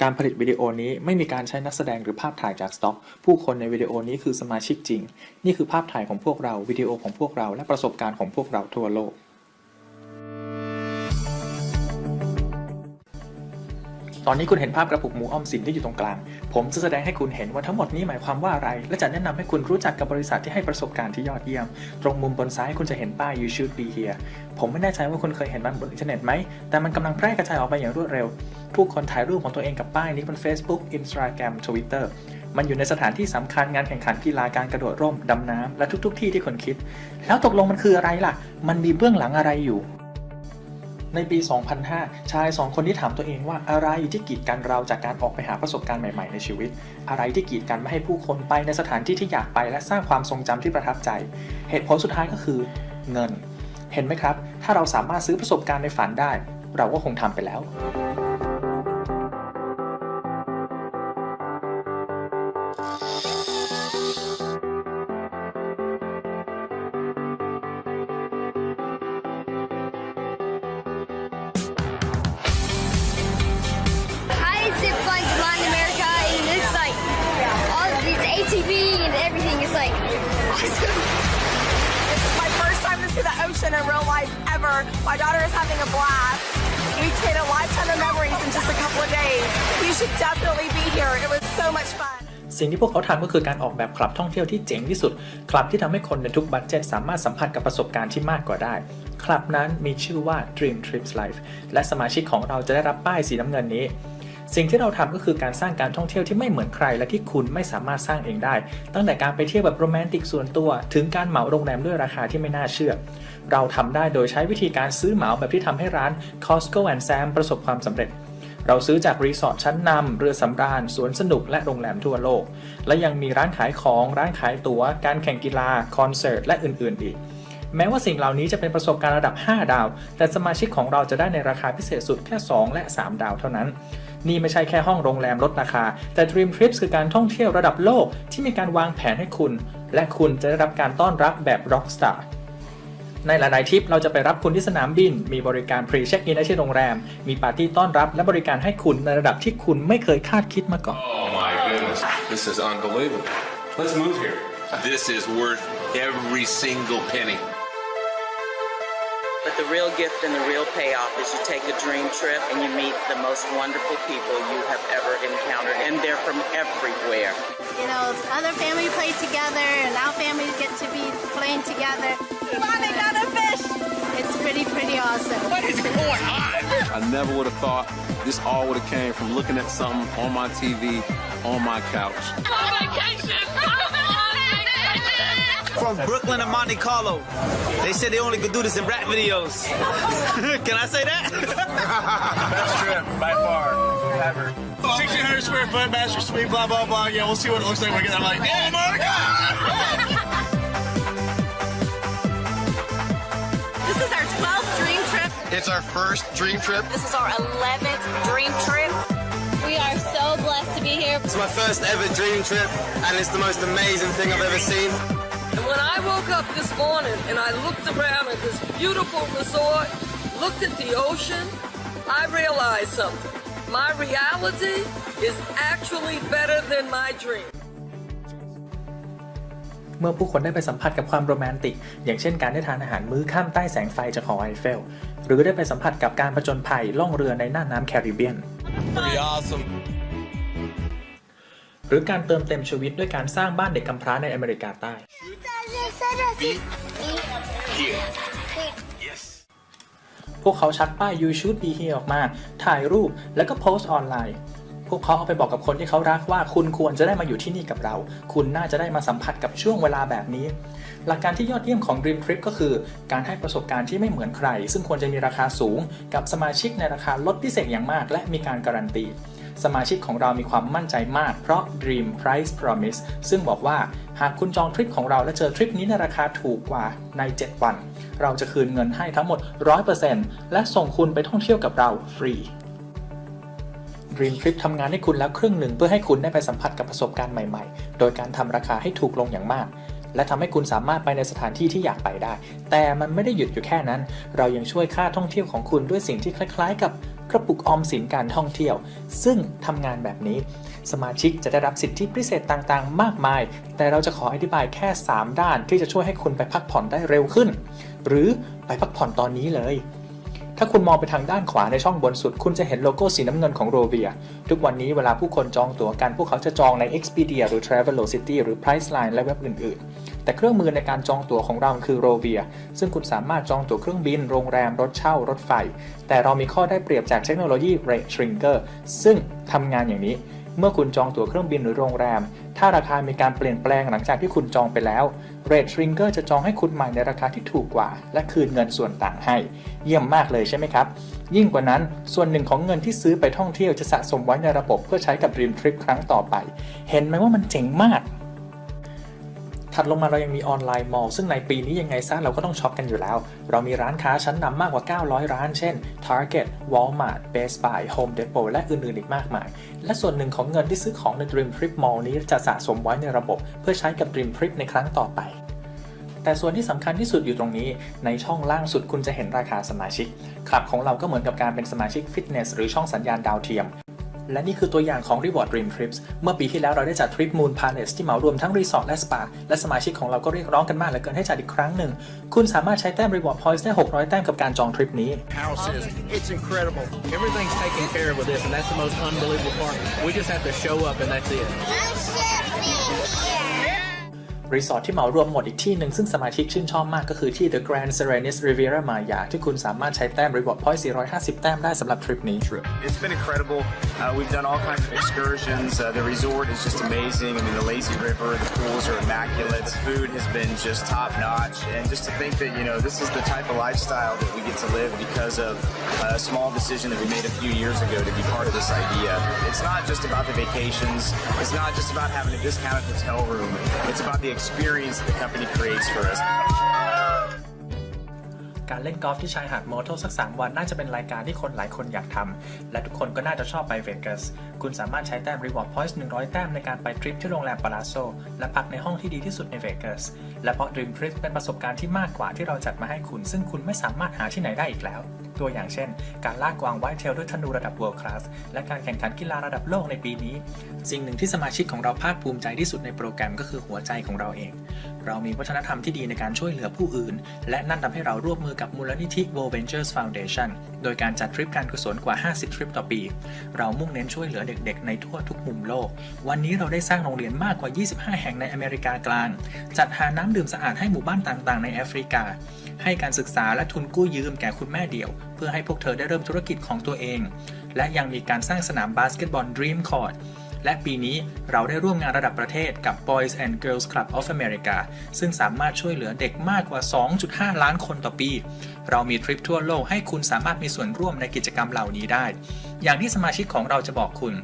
การผลิตวิดีโอนี้ไม่มีการใช้นักแสดงหรือภาพถ่ายจากสต็อก ผู้คนในวิดีโอนี้คือสมาชิกจริง นี่คือภาพถ่ายของพวกเราวิดีโอของพวกเราและประสบการณ์ของพวกเราทั่วโลก ตอนนี้คุณเห็นภาพกระปุกหมูออมสินที่อยู่ตรงกลาง ผมจะแสดงให้คุณเห็นว่าทั้งหมดนี้หมายความว่าอะไร และจะแนะนำให้คุณรู้จักกับบริษัทที่ให้ประสบการณ์ที่ยอดเยี่ยม ตรงมุมบนซ้ายคุณจะเห็นป้าย you should be here ผมไม่แน่ใจว่าคุณเคยเห็นมันบนอินเทอร์เน็ตไหม แต่มันกำลังแพร่กระจายออกไปอย่างรวดเร็ว ผู้คนถ่ายรูปของตัวเองกับป้ายนี้บน Facebook Instagram Twitter มันอยู่ในสถานที่สำคัญงานแข่งขันกีฬาการกระโดดร่มดำน้ำและทุก ๆ ที่ที่คุณคิด แล้วตกลงมันคืออะไรล่ะ มันมีเบื้องหลังอะไรอยู่ ในปี 2005 ชายสองคนที่ถามตัวเองว่าอะไรที่กีดกันเราจากการออกไปหาประสบการณ์ใหม่ๆในชีวิต อะไรที่กีดกันไม่ให้ผู้คนไปในสถานที่ที่อยากไปและสร้างความทรงจำที่ประทับใจ เหตุผลสุดท้ายก็คือ เงิน เห็นไหมครับ ถ้าเราสามารถซื้อประสบการณ์ในฝันได้ เราก็คงทำไปแล้ว these ATV and everything is like awesome. This is my first time to see the ocean in real life ever. My daughter is having a blast. We created a lifetime of memories in just a couple of days. You should definitely be here. It was so much fun. สิ่งที่พวกเขาทำก็คือการออกแบบคลับท่องเที่ยวที่เจ๋งที่สุด คลับที่ทำให้คนในทุกบัตเจ็ตสามารถสัมผัสกับประสบการณ์ที่มากกว่าได้ คลับนั้นมีชื่อว่า Dream Trips Life และสมาชิกของเราจะได้รับป้ายสีน้ำเงินนี้ สิ่งที่เราทำก็คือการสร้างการท่องเที่ยวที่ไม่เหมือนใคร และที่คุณไม่สามารถสร้างเองได้ ตั้งแต่การไปเที่ยวแบบโรแมนติกส่วนตัว ถึงการเหมาโรงแรมด้วยราคาที่ไม่น่าเชื่อ เราทำได้โดยใช้วิธีการซื้อเหมาแบบที่ทำให้ร้าน Costco and Sam ประสบความสำเร็จเราซื้อจากรีสอร์ทชั้นนำ เรือสำราญ สวนสนุกและโรงแรมทั่วโลก และยังมีร้านขายของ ร้านขายตั๋ว การแข่งกีฬา คอนเสิร์ต และอื่น ๆ อีก แม้ว่าสิ่งเหล่านี้จะเป็นประสบการณ์ระดับ 5 ดาว แต่สมาชิกของเราจะได้ในราคาพิเศษสุดแค่ 2 และ 3 ดาวเท่านั้น นี่ไม่ใช่แค่ห้องโรงแรมลดราคา แต่ Dream Trips คือการท่องเที่ยวระดับโลกที่มีการวางแผนให้คุณ และคุณจะได้รับการต้อนรับแบบ Rockstar ในหลายๆทริปเราจะไปรับคุณที่สนามบิน มีบริการพรีเช็คอินที่โรงแรม มีปาร์ตี้ต้อนรับและบริการให้คุณในระดับที่คุณไม่เคยคาดคิดมาก่อน Oh my goodness, this is unbelievable. Let's move here. This is worth every single penny. But the real gift and the real payoff is you take a dream trip and you meet the most wonderful people you have ever encountered, and they're from everywhere. You know, other family play together, and our families get to be playing together. Mommy got a fish. It's pretty, pretty awesome. What is going on? I never would have thought this all would have came from looking at something on my TV on my couch. From Brooklyn to Monte Carlo. They said they only could do this in rap videos. Can I say that? Best trip by far ever. 1,600 square foot master suite, blah, blah, blah. Yeah, we'll see what it looks like when we get there. I'm like, oh my God! This is our 12th dream trip. It's our first dream trip. This is our 11th dream trip. We are so blessed to be here. It's my first ever dream trip, and it's the most amazing thing I've ever seen. And when I woke up this morning and I looked around at this beautiful resort, looked at the ocean, I realized something. My reality is actually better than my dream. เมื่อผู้คนได้ไปสัมผัสกับความโรแมนติก อย่างเช่นการได้ทานอาหารมื้อข้ามใต้แสงไฟจากหอไอเฟล หรือได้ไปสัมผัสกับการผจญภัยล่องเรือในน่านน้ำแคริบเบียน Pretty awesome. หรือการเติมเต็มชีวิตด้วยการสร้างบ้านเด็กกำพร้าในอเมริกาใต้ พวกเขาชักป้าย You should be here ออกมา ถ่ายรูปแล้วก็โพสต์ออนไลน์พวกเขาเอาไปบอกกับคนที่เขารักว่าคุณควรจะได้มาอยู่ที่นี่กับเรา คุณน่าจะได้มาสัมผัสกับช่วงเวลาแบบนี้ หลักการที่ยอดเยี่ยมของ Dream Trip ก็คือ การให้ประสบการณ์ที่ไม่เหมือนใคร ซึ่งควรจะมีราคาสูง กับสมาชิกในราคาลดพิเศษอย่างมาก และมีการการันตี สมาชิกของเรามีความมั่นใจมาก เพราะ Dream Price Promise ซึ่งบอกว่าหากคุณจองทริปของเราและเจอทริปนี้ในราคาถูกกว่าใน 7 วัน เราจะคืนเงินให้ทั้งหมด 100%และส่งคุณไปท่องเที่ยวกับเราฟรี Dream Trip ทำงานให้คุณแล้วครึ่งหนึ่งเพื่อให้คุณได้ไปสัมผัสกับประสบการณ์ใหม่ๆ โดยการทำราคาให้ถูกลงอย่างมาก และทำให้คุณสามารถไปในสถานที่ที่อยากไปได้ แต่มันไม่ได้หยุดอยู่แค่นั้น เรายังช่วยค่าท่องเที่ยวของคุณด้วยสิ่งที่คล้าย ๆ กับ กระปุกออมสินการท่องเที่ยว ซึ่งทำงานแบบนี้ สมาชิกจะได้รับสิทธิพิเศษต่างๆ มากมาย แต่เราจะขออธิบายแค่ 3 ด้านที่จะช่วยให้คุณไปพักผ่อนได้เร็วขึ้น หรือไปพักผ่อนตอนนี้เลย ถ้าคุณมองไปทางด้านขวาในช่องบนสุด คุณจะเห็นโลโก้สีน้ำเงินของโรเวีย ทุกวันนี้เวลาผู้คนจองตั๋วกันพวกเขาจะจองใน Expedia หรือ Travelocity หรือ Priceline และเว็บอื่นๆ แต่เครื่องมือในการจองตั๋วของเราคือโรเวียซึ่งคุณสามารถจองตั๋วเครื่องบิน โรงแรม รถเช่า รถไฟ แต่เรามีข้อได้เปรียบจากเทคโนโลยี Rate Shrinker ซึ่งทำงานอย่างนี้ เมื่อคุณจองตั๋วเครื่องบินหรือโรงแรม ถ้าราคามีการเปลี่ยนแปลงหลังจากที่คุณจองไปแล้ว Rate Shrinker จะจองให้คุณใหม่ในราคาที่ถูกกว่า และคืนเงินส่วนต่างให้ เยี่ยมมากเลยใช่ไหมครับยิ่งกว่านั้น ส่วนหนึ่งของเงินที่ซื้อไปท่องเที่ยวจะสะสมไว้ในระบบเพื่อใช้กับ Dream Trip ครั้งต่อไป เห็นไหมว่ามันเจ๋งมาก ถัดลงมาเรายังมีออนไลน์มอลซึ่งในปีนี้ยังไงซะเราก็ต้องช็อปกันอยู่แล้ว เรามีร้านค้าชั้นนำมากกว่า 900 ร้าน เช่น Target Walmart Best Buy Home Depot และอื่นๆ อีกมากมาย และส่วนหนึ่งของเงินที่ซื้อของใน Dream Trip Mall นี้จะสะสมไว้ในระบบ เพื่อใช้กับ Dream Trip ในครั้งต่อไป แต่ส่วนที่สำคัญที่สุดอยู่ตรงนี้ ในช่องล่างสุดคุณจะเห็นราคาสมาชิกคลับของเราก็เหมือนกับการเป็นสมาชิกฟิตเนสหรือช่องสัญญาณดาวเทียม และนี่คือตัวอย่างของ Reward Dream Trips เมื่อปีที่แล้วเราได้จัดทริป Moon Palace ที่เหมารวมทั้งรีสอร์ทและสปา และสมาชิกของเราก็เรียกร้องกันมากเหลือเกินให้จัดอีกครั้งหนึ่ง คุณสามารถใช้แต้ม Reward Points ได้ 600 แต้มกับการจองทริปนี้ House is, it's incredible. Everything's taken care of with this, and that's the most unbelievable part. We just have to show up, and that's it. รีสอร์ทที่เหมารวมหมดอีกที่หนึ่งซึ่งสมาชิกชื่นชอบมากก็คือที่ The Grand Serenity Riviera Maya ที่คุณสามารถใช้แต้ม Reward Point 450 แต้มได้สำหรับทริปนี้ It's been incredible. Uh, we've done all kinds of excursions. Uh, the resort is just amazing. I mean, the lazy river, the pools are immaculate. The food has been just top notch. And just to think that, you know, this is the type of lifestyle that we get to live because of a small decision that we made a few years ago to be part of this idea. It's not just about the vacations. It's not just about having a discounted hotel room. It's about the experience the company creates for us. การเล่นกอล์ฟที่ชายหาดโมโทสัก 3 วันน่าจะเป็นรายการที่คนหลายคนอยากทำ และทุกคนก็น่าจะชอบไปเวกัส คุณสามารถใช้แต้ม Reward Points 100 แต้มในการไปทริปที่โรงแรมปาลาโซ และพักในห้องที่ดีที่สุดในเวกัส และเพราะ Dream Trip เป็นประสบการณ์ที่มากกว่าที่เราจัดมาให้คุณ ซึ่งคุณไม่สามารถหาที่ไหนได้อีกแล้ว ตัวอย่างเช่น การลากกวางไวท์เทลด้วยธนูระดับ World Class และการแข่งขันกีฬาระดับโลกในปีนี้ สิ่งหนึ่งที่สมาชิกของเราภาคภูมิใจที่สุดในโปรแกรมก็คือหัวใจของเราเอง เรามีวัฒนธรรมที่ดีในการช่วยเหลือผู้อื่น และนั่นทำให้เราร่วมมือกับมูลนิธิ World Ventures Foundation โดยการจัดทริปการกุศลกว่า 50 ทริปต่อปี เรามุ่งเน้นช่วยเหลือเด็กๆ ในทั่วทุกมุมโลก วันนี้เราได้สร้างโรงเรียนมากกว่า 25 แห่งในอเมริกากลาง จัดหาน้ำดื่มสะอาดให้หมู่บ้านต่างๆ ในแอฟริกา ให้การศึกษาและทุนกู้ยืมแก่คุณแม่เดี่ยว เพื่อให้พวกเธอได้เริ่มธุรกิจของตัวเอง และยังมีการสร้างสนามบาสเกตบอล Dream Court และปีนี้เราได้ร่วมงานระดับประเทศกับ Boys and Girls Club of America ซึ่งสามารถช่วยเหลือเด็กมากกว่า 2.5 ล้านคนต่อปี เรามีทริปทั่วโลกให้คุณสามารถมีส่วนร่วมในกิจกรรมเหล่านี้ได้ อย่างที่สมาชิกของเราจะบอกคุณ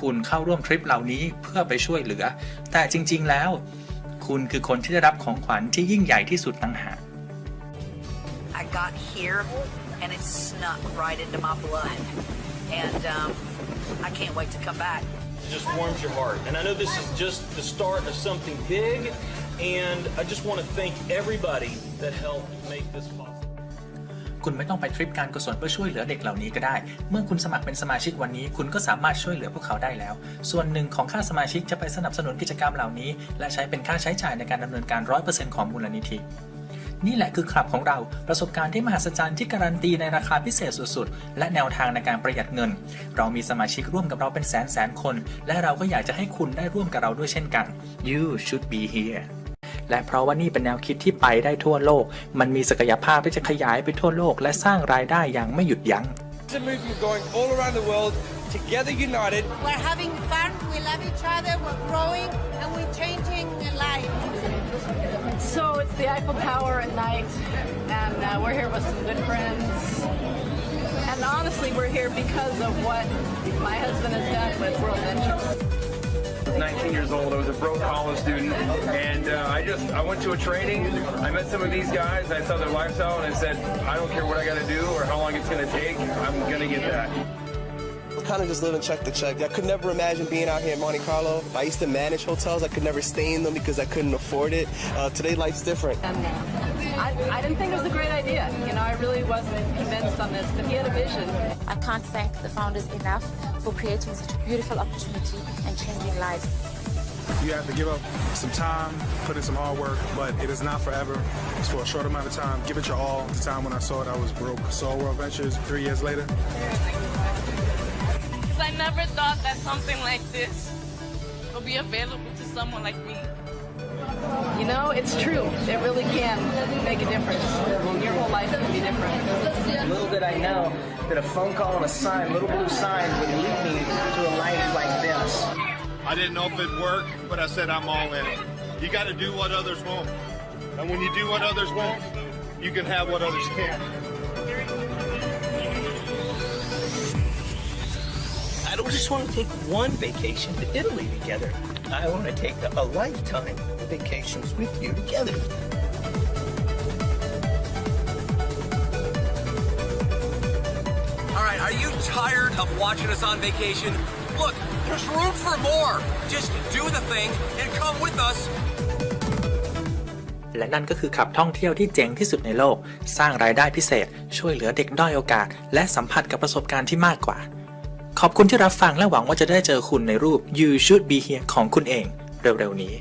คุณเข้าร่วมทริปเหล่านี้เพื่อไปช่วยเหลือ แต่จริง ๆ แล้ว คุณคือคนที่ได้รับของขวัญที่ยิ่งใหญ่ที่สุดต่างหาก got here and it snuck right into my blood. And um, I can't wait to come back. just warms your heart. And I know this is just the start of something big, and I just want to thank everybody that helped make this possible. คุณไม่ต้องไปทริปการกุศลเพื่อช่วยเหลือเด็กเหล่านี้ก็ได้ เมื่อคุณสมัครเป็นสมาชิกวันนี้ คุณก็สามารถช่วยเหลือพวกเขาได้แล้ว ส่วนหนึ่งของค่าสมาชิกจะไปสนับสนุนกิจกรรมเหล่านี้ และใช้เป็นค่าใช้จ่ายในการดำเนินการ 100%ของมูลนิธิ นี่แหละคือคลับของเราประสบการณ์ที่มหัศจรรย์ที่การันตีในราคาพิเศษสุดๆ และแนวทางในการประหยัดเงิน เรามีสมาชิกร่วมกับเราเป็นแสนแสนๆคน และเราก็อยากจะให้คุณได้ร่วมกับเราด้วยเช่นกัน You should be here และเพราะว่านี่เป็นแนวคิดที่ไปได้ทั่วโลก มันมีศักยภาพที่จะขยายไปทั่วโลก และสร้างรายได้อย่างไม่หยุดยั้ง It's a movement going all around the world, together united. We're having fun, we love each other, we're growing, and we're changing lives. So it's the Eiffel Tower at night, and uh, we're here with some good friends. And honestly, we're here because of what my husband has done with World Ventures. I was 19 years old. I was a broke college student, and uh, I just I went to a training. I met some of these guys. I saw their lifestyle, and I said, I don't care what I got to do or how long it's going to take. I'm going to get that. Kind of just living check to check. I could never imagine being out here in Monte Carlo. I used to manage hotels. I could never stay in them because I couldn't afford it. Uh, today, life's different. And I, I didn't think it was a great idea. You know, I really wasn't convinced on this, but he had a vision. I can't thank the founders enough for creating such a beautiful opportunity and changing lives. You have to give up some time, put in some hard work, but it is not forever. It's for a short amount of time. Give it your all. The time when I saw it, I was broke. Saw World Ventures three years later. Because I never thought that something like this would be available to someone like me. You know, it's true. It really can make a difference. Your whole life can be different. Little did I know that a phone call and a sign, little blue sign, would lead me to a life like this. I didn't know if it'd work, but I said I'm all in it. You got to do what others won't. And when you do what others won't, you can have what others can't. I don't just want to take one vacation to Italy together. I want to take a, a lifetime of vacations with you together. All right, are you tired of watching us on vacation? Look, there's room for more. Just do the thing and come with us. และนั่นก็คือขับท่องเที่ยวที่เจ๋งที่สุดในโลก สร้างรายได้พิเศษ ช่วยเหลือเด็กด้อยโอกาส และสัมผัสกับประสบการณ์ที่มากกว่า ขอบคุณที่รับฟังและหวังว่าจะได้เจอคุณในรูป You Should Be Here ของคุณเองเร็วๆนี้